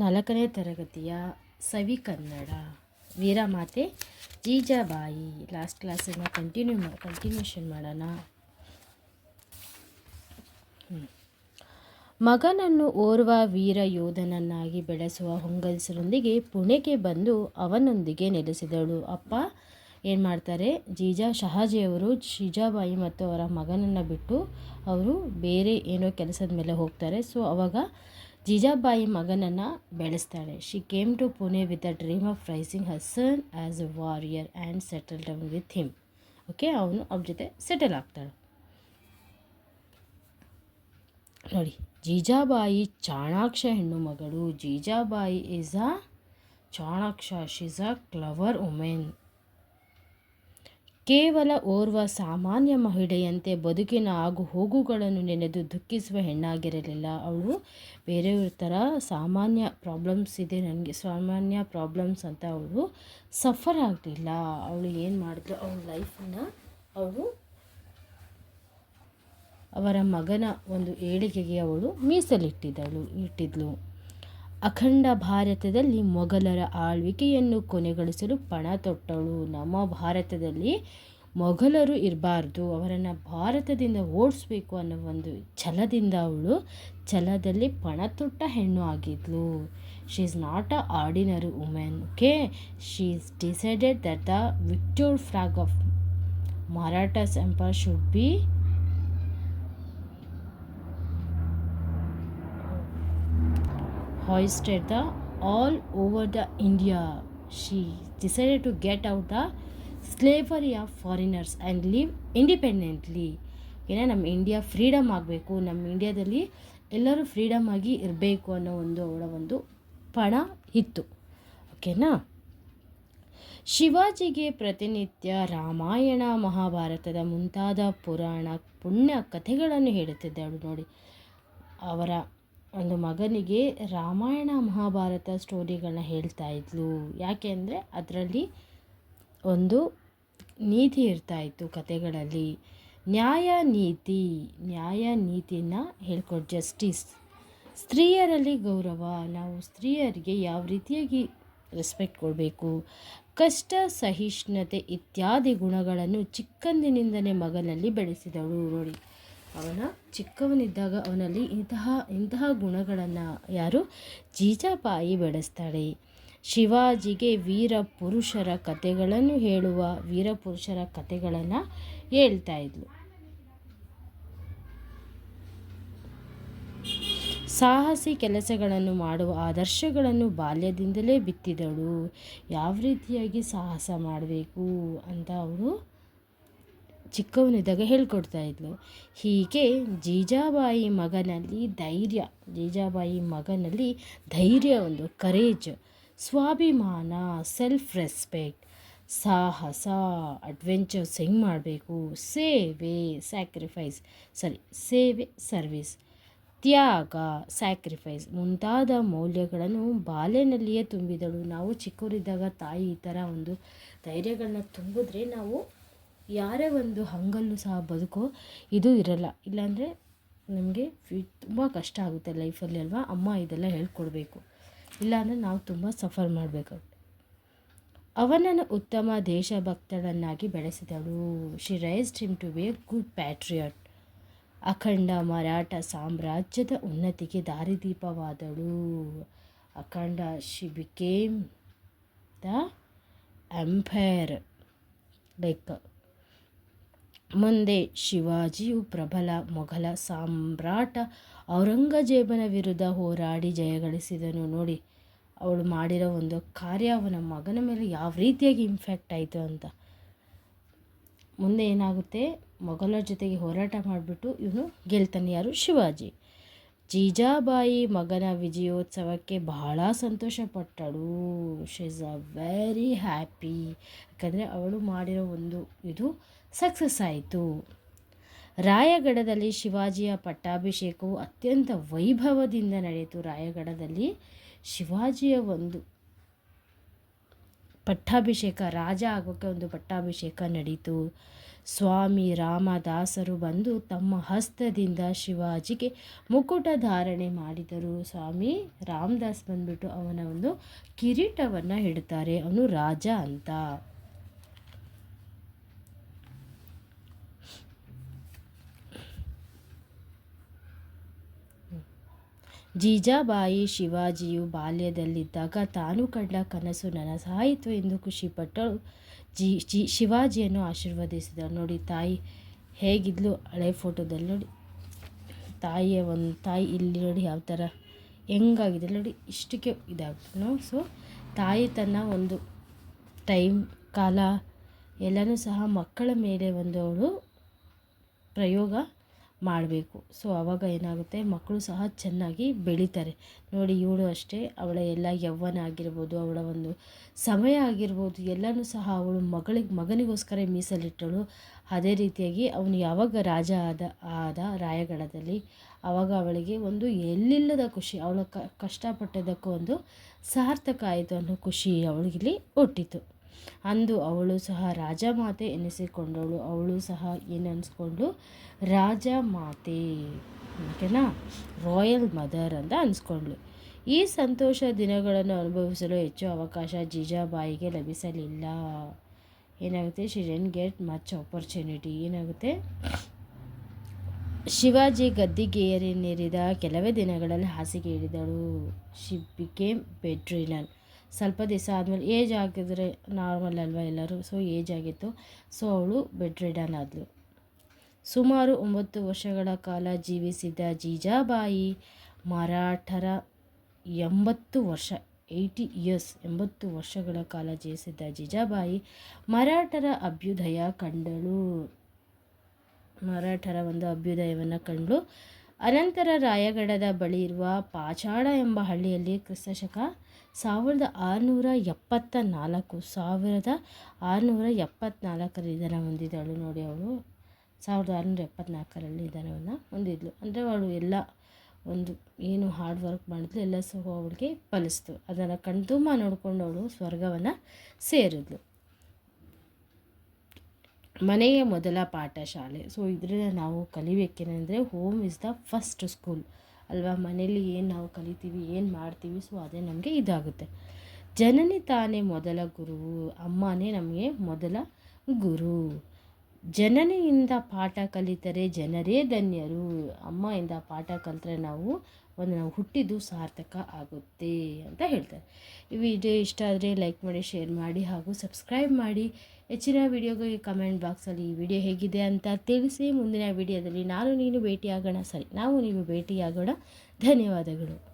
ನಾಲ್ಕನೇ ತರಗತಿಯ ಸವಿ ಕನ್ನಡ ವೀರಮಾತೆ ಜೀಜಾಬಾಯಿ. ಲಾಸ್ಟ್ ಕ್ಲಾಸನ್ನು ಕಂಟಿನ್ಯೂ ಮಾ ಕಂಟಿನ್ಯೂಷನ್ ಮಾಡೋಣ. ಮಗನನ್ನು ಓರ್ವ ವೀರ ಯೋಧನನ್ನಾಗಿ ಬೆಳೆಸುವ ಹೊಂಗಲ್ಸರೊಂದಿಗೆ ಪುಣೆಗೆ ಬಂದು ಅವನೊಂದಿಗೆ ನೆಲೆಸಿದಳು. ಅಪ್ಪ ಏನು ಮಾಡ್ತಾರೆ, ಜೀಜಾ ಶಹಾಜಿಯವರು ಜೀಜಾಬಾಯಿ ಮತ್ತು ಅವರ ಮಗನನ್ನು ಬಿಟ್ಟು ಅವರು ಬೇರೆ ಏನೋ ಕೆಲಸದ ಮೇಲೆ ಹೋಗ್ತಾರೆ. ಸೊ ಅವಾಗ ಜೀಜಾಬಾಯಿ ಮಗನನ್ನು ಬೆಳೆಸ್ತಾಳೆ. She came to Pune with a dream of raising her son as a warrior and settle down with him okay ಅವನು ಅವ್ರ ಜೊತೆ ಸೆಟಲ್ ಆಗ್ತಾಳೆ. ನೋಡಿ, ಜೀಜಾಬಾಯಿ ಚಾಣಾಕ್ಷ ಹೆಣ್ಣು ಮಗಳು. ಜೀಜಾಬಾಯಿ ಈಸ್ ಅ ಚಾಣಾಕ್ಷ. ಶೀಸ್ ಅ ಕ್ಲವರ್ ವುಮೆನ್ ಕೇವಲ ಓರ್ವ ಸಾಮಾನ್ಯ ಮಹಿಳೆಯಂತೆ ಬದುಕಿನ ಆಗು ಹೋಗುಗಳನ್ನು ನೆನೆದು ದುಃಖಿಸುವ ಹೆಣ್ಣಾಗಿರಲಿಲ್ಲ. ಅವಳು ಬೇರೆಯವ್ರ ಥರ ಸಾಮಾನ್ಯ ಪ್ರಾಬ್ಲಮ್ಸ್ ಇದೆ ನನಗೆ, ಸಾಮಾನ್ಯ ಪ್ರಾಬ್ಲಮ್ಸ್ ಅಂತ ಅವಳು ಸಫರ್ ಆಗಲಿಲ್ಲ. ಅವಳು ಏನು ಮಾಡಿದ್ರು ಅವಳ ಲೈಫನ್ನು ಅವಳು, ಅವರ ಮಗನ ಒಂದು ಏಳಿಗೆಗೆ ಅವಳು ಮೀಸಲಿಟ್ಟಿದ್ದಳು, ಇಟ್ಟಿದ್ಲು. ಅಖಂಡ ಭಾರತದಲ್ಲಿ ಮೊಘಲರ ಆಳ್ವಿಕೆಯನ್ನು ಕೊನೆಗೊಳಿಸಲು ಪಣ ತೊಟ್ಟಳು. ನಮ್ಮ ಭಾರತದಲ್ಲಿ ಮೊಘಲರು ಇರಬಾರ್ದು. ಅವರನ್ನು ಭಾರತದಿಂದ ಓಡಿಸ್ಬೇಕು ಅನ್ನೋ ಒಂದು ಛಲದಿಂದ ಅವಳು ಛಲದಲ್ಲಿ ಪಣ ತೊಟ್ಟ ಹೆಣ್ಣು ಆಗಿದ್ಲು. She is not a ordinary women okay she is decided that the victory flag of Marathas empire should be hoisted the all over the India. She decided to get out the slavery of foreigners and live independently. ಏನೇ ನಮ್ಮ India freedom ಆಗಬೇಕು, ನಮ್ಮ ಇಂಡಿಯಾದಲ್ಲಿ ಎಲ್ಲರೂ freedom ಆಗಿ ಇರಬೇಕು ಅನ್ನೋ ಒಂದು ಅವಳ ಒಂದು ಪಣ ಇತ್ತು ಓಕೆನಾ ಶಿವಾಜಿಗೆ ಪ್ರತಿನಿತ್ಯ ರಾಮಾಯಣ, ಮಹಾಭಾರತದ ಮುಂತಾದ ಪುರಾಣ ಪುಣ್ಯ ಕಥೆಗಳನ್ನು ಹೇಳುತ್ತಿದ್ದಳು ನೋಡಿ ಅವರ ಒಂದು ಮಗನಿಗೆ ರಾಮಾಯಣ ಮಹಾಭಾರತ ಸ್ಟೋರಿಗಳನ್ನ ಹೇಳ್ತಾ ಇದ್ಲು. ಯಾಕೆ ಅಂದರೆ ಅದರಲ್ಲಿ ಒಂದು ನೀತಿ ಇರ್ತಾ ಇತ್ತು ಕಥೆಗಳಲ್ಲಿ. ನ್ಯಾಯ ನೀತಿ, ನ್ಯಾಯ ನೀತಿನ ಹೇಳ್ಕೊಡ್ ಜಸ್ಟಿಸ್. ಸ್ತ್ರೀಯರಲ್ಲಿ ಗೌರವ, ನಾವು ಸ್ತ್ರೀಯರಿಗೆ ಯಾವ ರೀತಿಯಾಗಿ ರೆಸ್ಪೆಕ್ಟ್ ಕೊಡಬೇಕು? ಕಷ್ಟ, ಸಹಿಷ್ಣುತೆ ಇತ್ಯಾದಿ ಗುಣಗಳನ್ನು ಚಿಕ್ಕಂದಿನಿಂದಲೇ ಮಗನಲ್ಲಿ ಬೆಳೆಸಿದವಳು ನೋಡಿ. ಅವನ ಚಿಕ್ಕವನಿದ್ದಾಗ ಅವನಲ್ಲಿ ಇಂತಹ ಇಂತಹ ಗುಣಗಳನ್ನು ಯಾರು? ಜೀಜಾಬಾಯಿ ಬೆಳೆಸ್ತಾಳೆ. ಶಿವಾಜಿಗೆ ವೀರ ಪುರುಷರ ಕಥೆಗಳನ್ನು ಹೇಳುವ ವೀರ ಪುರುಷರ ಕಥೆಗಳನ್ನು ಹೇಳ್ತಾ ಇದ್ಲು. ಸಾಹಸಿ ಕೆಲಸಗಳನ್ನು ಮಾಡುವ ಆದರ್ಶಗಳನ್ನು ಬಾಲ್ಯದಿಂದಲೇ ಬಿತ್ತಿದಳು. ಯಾವ ರೀತಿಯಾಗಿ ಸಾಹಸ ಮಾಡಬೇಕು ಅಂತ ಅವಳು ಚಿಕ್ಕವನಿದ್ದಾಗ ಹೇಳ್ಕೊಡ್ತಾ ಇದ್ಲು. ಹೀಗೆ ಜೀಜಾಬಾಯಿ ಮಗನಲ್ಲಿ ಧೈರ್ಯ, ಜೀಜಾಬಾಯಿ ಮಗನಲ್ಲಿ ಧೈರ್ಯ ಒಂದು ಕರೇಜ್ ಸ್ವಾಭಿಮಾನ ಸೆಲ್ಫ್ ರೆಸ್ಪೆಕ್ಟ್ ಸಾಹಸ ಅಡ್ವೆಂಚರ್ಸ್ ಹೆಂಗೆ ಮಾಡಬೇಕು? ಸೇವೆ ಸ್ಯಾಕ್ರಿಫೈಸ್ ಸಾರಿ ಸೇವೆ ಸರ್ವಿಸ್ ತ್ಯಾಗ ಸ್ಯಾಕ್ರಿಫೈಸ್ ಮುಂತಾದ ಮೌಲ್ಯಗಳನ್ನು ಬಾಲ್ಯನಲ್ಲಿಯೇ ತುಂಬಿದಳು. ನಾವು ಚಿಕ್ಕವರಿದ್ದಾಗ ತಾಯಿ ಈ ಥರ ಒಂದು ಧೈರ್ಯಗಳನ್ನ ತುಂಬಿದ್ರೆ ನಾವು ಯಾರೇ ಒಂದು ಹಂಗಲ್ಲೂ ಸಹ ಬದುಕೋ, ಇದು ಇರಲ್ಲ. ಇಲ್ಲಾಂದರೆ ನಮಗೆ ಫೀ, ತುಂಬ ಕಷ್ಟ ಆಗುತ್ತೆ ಲೈಫಲ್ಲಿ ಅಲ್ವಾ? ಅಮ್ಮ ಇದೆಲ್ಲ ಹೇಳ್ಕೊಡ್ಬೇಕು. ಇಲ್ಲಾಂದರೆ ನಾವು ತುಂಬ ಸಫರ್ ಮಾಡಬೇಕಾಗುತ್ತೆ ಅವನನ್ನು ಉತ್ತಮ ದೇಶಭಕ್ತಳನ್ನಾಗಿ ಬೆಳೆಸಿದಳು. She raised him to be a good patriot ಅಖಂಡ ಮರಾಠ ಸಾಮ್ರಾಜ್ಯದ ಉನ್ನತಿಗೆ ದಾರಿದೀಪವಾದಳು. ಅಖಂಡ she became the empire like ಮುಂದೆ ಶಿವಾಜಿಯು ಪ್ರಬಲ ಮೊಘಲ ಸಾಮ್ರಾಟ ಔರಂಗಜೇಬನ ವಿರುದ್ಧ ಹೋರಾಡಿ ಜಯಗಳಿಸಿದನು ನೋಡಿ, ಅವಳು ಮಾಡಿರೋ ಒಂದು ಕಾರ್ಯ, ಅವನ ಮಗನ ಮೇಲೆ ಯಾವ ರೀತಿಯಾಗಿ ಇಂಫ್ಯಾಕ್ಟ್ ಆಯಿತು ಅಂತ. ಮುಂದೆ ಏನಾಗುತ್ತೆ? ಮೊಘಲರ ಜೊತೆಗೆ ಹೋರಾಟ ಮಾಡಿಬಿಟ್ಟು ಇವನು ಗೆಲ್ತಾನೆ, ಯಾರು? ಶಿವಾಜಿ. ಜೀಜಾಬಾಯಿ ಮಗನ ವಿಜಯೋತ್ಸವಕ್ಕೆ ಬಹಳ ಸಂತೋಷಪಟ್ಟಳು. She is a very happy ಯಾಕಂದರೆ ಅವಳು ಮಾಡಿರೋ ಒಂದು ಇದು ಸಕ್ಸಸ್ ಆಯಿತು ರಾಯಗಢದಲ್ಲಿ ಶಿವಾಜಿಯ ಪಟ್ಟಾಭಿಷೇಕವು ಅತ್ಯಂತ ವೈಭವದಿಂದ ನಡೆಯಿತು. ರಾಯಗಢದಲ್ಲಿ ಶಿವಾಜಿಯ ಒಂದು ಪಟ್ಟಾಭಿಷೇಕ, ರಾಜ ಆಗೋಕ್ಕೆ ಒಂದು ಪಟ್ಟಾಭಿಷೇಕ ನಡೀತು. ಸ್ವಾಮಿ ರಾಮದಾಸರು ಬಂದು ತಮ್ಮ ಹಸ್ತದಿಂದ ಶಿವಾಜಿಗೆ ಮುಕುಟ ಧಾರಣೆ ಮಾಡಿದರು. ಸ್ವಾಮಿ ರಾಮದಾಸ್ ಬಂದ್ಬಿಟ್ಟು ಅವನ ಒಂದು ಕಿರೀಟವನ್ನು ಹಿಡ್ತಾರೆ. ಅವನು ರಾಜ ಅಂತ. ಜೀಜಾಬಾಯಿ ಶಿವಾಜಿಯು ಬಾಲ್ಯದಲ್ಲಿದ್ದಾಗ ತಾನು ಕಂಡ ಕನಸು ನನಸಾಯಿತು ಎಂದು ಖುಷಿಪಟ್ಟಳು. ಜಿ ಜಿ, ಶಿವಾಜಿಯನ್ನು ಆಶೀರ್ವದಿಸಿದಳು ನೋಡಿ ತಾಯಿ, ಹೇಗಿದ್ಲು ಹಳೆ ಫೋಟೋದಲ್ಲಿ ನೋಡಿ. ತಾಯಿಯ ಒಂದು, ತಾಯಿ ಇಲ್ಲಿ ನೋಡಿ ಯಾವ ಥರ ಹೆಂಗಾಗಿದೆ ನೋಡಿ, ಇಷ್ಟಕ್ಕೆ ಇದಾಗ್ತು ಸೊ ತಾಯಿ ತನ್ನ ಒಂದು ಟೈಮ್ ಕಾಲ ಎಲ್ಲನೂ ಸಹ ಮಕ್ಕಳ ಮೇಲೆ ಒಂದು ಅವಳು ಪ್ರಯೋಗ ಮಾಡಬೇಕು. ಸೊ ಆವಾಗ ಏನಾಗುತ್ತೆ? ಮಕ್ಕಳು ಸಹ ಚೆನ್ನಾಗಿ ಬೆಳೀತಾರೆ. ನೋಡಿ, ಇವಳು ಅಷ್ಟೇ, ಅವಳ ಎಲ್ಲ ಯೌವನ ಆಗಿರ್ಬೋದು, ಅವಳ ಒಂದು ಸಮಯ ಆಗಿರ್ಬೋದು, ಎಲ್ಲನೂ ಸಹ ಅವಳು ಮಗಳಿಗೆ ಮಗನಿಗೋಸ್ಕರ ಮೀಸಲಿಟ್ಟಳು. ಅದೇ ರೀತಿಯಾಗಿ ಅವನು ಯಾವಾಗ ರಾಜ ಆದ ಆದ ರಾಯಗಢದಲ್ಲಿ ಆವಾಗ ಅವಳಿಗೆ ಒಂದು ಎಲ್ಲಿಲ್ಲದ ಖುಷಿ, ಅವಳ ಕಷ್ಟಪಟ್ಟದಕ್ಕೂ ಒಂದು ಸಾರ್ಥಕ ಆಯಿತು ಅನ್ನೋ ಖುಷಿ ಅವಳಿಗಿಲ್ಲಿ ಹುಟ್ಟಿತು. ಅಂದು ಅವಳು ಸಹ ರಾಜಮಾತೆ ಎನಿಸಿಕೊಂಡವಳು ಅವಳು ಸಹ ಏನನ್ಸ್ಕೊಂಡು ರಾಜಮಾತೆ ಓಕೆನಾ? ರಾಯಲ್ ಮದರ್ ಅಂತ ಅನ್ಸ್ಕೊಂಡ್ಳು. ಈ ಸಂತೋಷ ದಿನಗಳನ್ನು ಅನುಭವಿಸಲು ಹೆಚ್ಚು ಅವಕಾಶ ಜೀಜಾಬಾಯಿಗೆ ಲಭಿಸಲಿಲ್ಲ. ಏನಾಗುತ್ತೆ? She didn't get much opportunity ಏನಾಗುತ್ತೆ? ಶಿವಾಜಿ ಗದ್ದಿಗೆಯರೇರಿದ ಕೆಲವೇ ದಿನಗಳಲ್ಲಿ ಹಾಸಿಗೆ ಹಿಡಿದಳು. ಶಿ ಬಿಕೇಮ್ ಸ್ವಲ್ಪ ದಿವಸ ಆದಮೇಲೆ ಏಜ್ ಆಗಿದ್ರೆ ನಾರ್ಮಲ್ ಅಲ್ವಾ ಎಲ್ಲರೂ? ಸೊ ಏಜ್ ಆಗಿತ್ತು. ಸೊ ಅವಳು ಬೆಡ್ ರಿಡನ್ ಆದಳು ಸುಮಾರು ಒಂಬತ್ತು ವರ್ಷಗಳ ಕಾಲ ಜೀವಿಸಿದ ಜೀಜಾಬಾಯಿ ಮರಾಠರ ಎಂಬತ್ತು ವರ್ಷ ಏಯ್ಟಿ ಇಯರ್ಸ್ ಎಂಬತ್ತು ವರ್ಷಗಳ ಕಾಲ ಜೀವಿಸಿದ್ದ ಜೀಜಾಬಾಯಿ ಮರಾಠರ ಅಭ್ಯುದಯ ಕಂಡಳು. ಮರಾಠರ ಒಂದು ಅಭ್ಯುದಯವನ್ನು ಕಂಡು ಅನಂತರ ರಾಯಗಢದ ಬಳಿ ಇರುವ ಪಾಚಾಡ ಎಂಬ ಹಳ್ಳಿಯಲ್ಲಿ ಕ್ರಿಸ್ತಶಕ ಸಾವಿರದ ಆರುನೂರ ಎಪ್ಪತ್ತ ನಾಲ್ಕು, ಸಾವಿರದ ಆರುನೂರ ಎಪ್ಪತ್ನಾಲ್ಕರಲ್ಲಿ ನಿಧನ ಹೊಂದಿದಳು ನೋಡಿ ಅವಳು. ಸಾವಿರದ ಆರುನೂರ ಎಪ್ಪತ್ನಾಲ್ಕರಲ್ಲಿ ನಿಧನವನ್ನು ಹೊಂದಿದ್ಲು. ಅಂದರೆ ಅವಳು ಎಲ್ಲ ಒಂದು ಏನು ಹಾರ್ಡ್ ವರ್ಕ್ ಮಾಡಿದ್ಲು, ಎಲ್ಲ ಸಹ ಅವಳಿಗೆ ಫಲಿಸ್ತು. ಅದನ್ನು ಕಣ್ತುಂಬ ನೋಡಿಕೊಂಡು ಅವಳು ಸ್ವರ್ಗವನ್ನು ಸೇರಿದ್ಲು. ಮನೆಯ ಮೊದಲ ಪಾಠಶಾಲೆ. ಸೊ ಇದರಿಂದ ನಾವು ಕಲಿಬೇಕೇನೆಂದರೆ home is the first school ಅಲ್ವಾ? ಮನೇಲಿ ಏನು ನಾವು ಕಲಿತೀವಿ, ಏನು ಮಾಡ್ತೀವಿ ಸೊ ಅದೇ ನಮಗೆ ಇದಾಗುತ್ತೆ. ಜನನಿ ತಾನೇ ಮೊದಲ ಗುರು, ಅಮ್ಮನೇ ನಮಗೆ ಮೊದಲ ಗುರು. ಜನನಿಯಿಂದ ಪಾಠ ಕಲಿತರೆ ಜನರೇ ಧನ್ಯರು. ಅಮ್ಮಯಿಂದ ಪಾಠ ಕಲಿತ್ರೆ ನಾವು ಒಂದು ನಾವು ಹುಟ್ಟಿದ್ದು ಸಾರ್ಥಕ ಆಗುತ್ತೆ ಅಂತ ಹೇಳ್ತಾರೆ. ಈ ವಿಡಿಯೋ ಇಷ್ಟ ಆದರೆ ಲೈಕ್ ಮಾಡಿ ಶೇರ್ ಮಾಡಿ ಹಾಗೂ ಸಬ್ಸ್ಕ್ರೈಬ್ ಮಾಡಿ. ಹೆಚ್ಚಿನ ವಿಡಿಯೋಗೆ ಕಮೆಂಟ್ ಬಾಕ್ಸಲ್ಲಿ ಈ ವಿಡಿಯೋ ಹೇಗಿದೆ ಅಂತ ತಿಳಿಸಿ. ಮುಂದಿನ ವಿಡಿಯೋದಲ್ಲಿ ನಾನು ನೀನು ಭೇಟಿಯಾಗೋಣ. ಸರಿ, ನಾವು ನೀವು ಭೇಟಿಯಾಗೋಣ. ಧನ್ಯವಾದಗಳು.